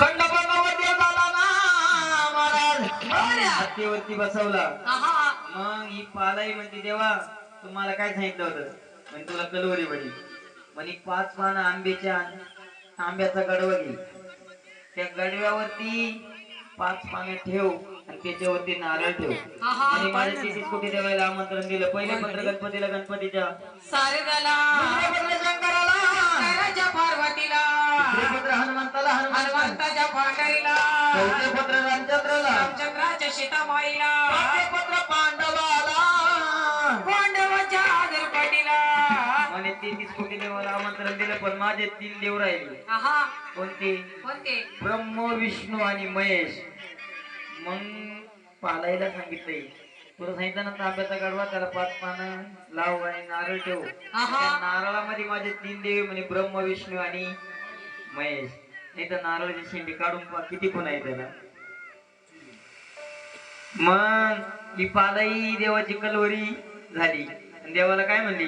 खंडोबावर देव झाला ना महाराज ना. हत्तीवरती बसवला. मग ही पालाई म्हणते देवा तुम्हाला काय सांगितलं होतं? म्हणजे तुला कलवरी बडी म्हणे पाच पानं आंब्याच्या आंब्याचा गडवा घे. त्या गडव्यावरती पाच पानं ठेव आणि त्याच्यावरती नारळ ठेव. आणि माझ्या तेहतीस कोटी देवायला आमंत्रण दिलं? पहिले पत्र गणपतीला गणपतीच्या सारे झाला हनुमंताला हनुमंत हनुमंताच्या पांढरीला. चौथे पत्र रामचंद्राला रामचंद्राच्या सीतामाईला पाचवे पत्र पांडवाला. पांडवाच्या म्हणे तेहतीस कोटी देवाला आमंत्रण दिलं पण माझे तीन देव राहिले. कोणते? कोणते? ब्रह्म विष्णू आणि महेश. मग पालायला सांगितलंय. तुला सांगितलं ना तांब्याचा गडवा त्याला पाच पानं लाव आणि नारळ ठेव. नारळामध्ये माझे तीन देव म्हणे ब्रह्म विष्णू आणि महेश. नाही तर नारळाची शेंडी काढून पहा किती पण आहे त्याला. मग ही पालाई देवाची कलवरी झाली. आणि देवाला काय म्हणली?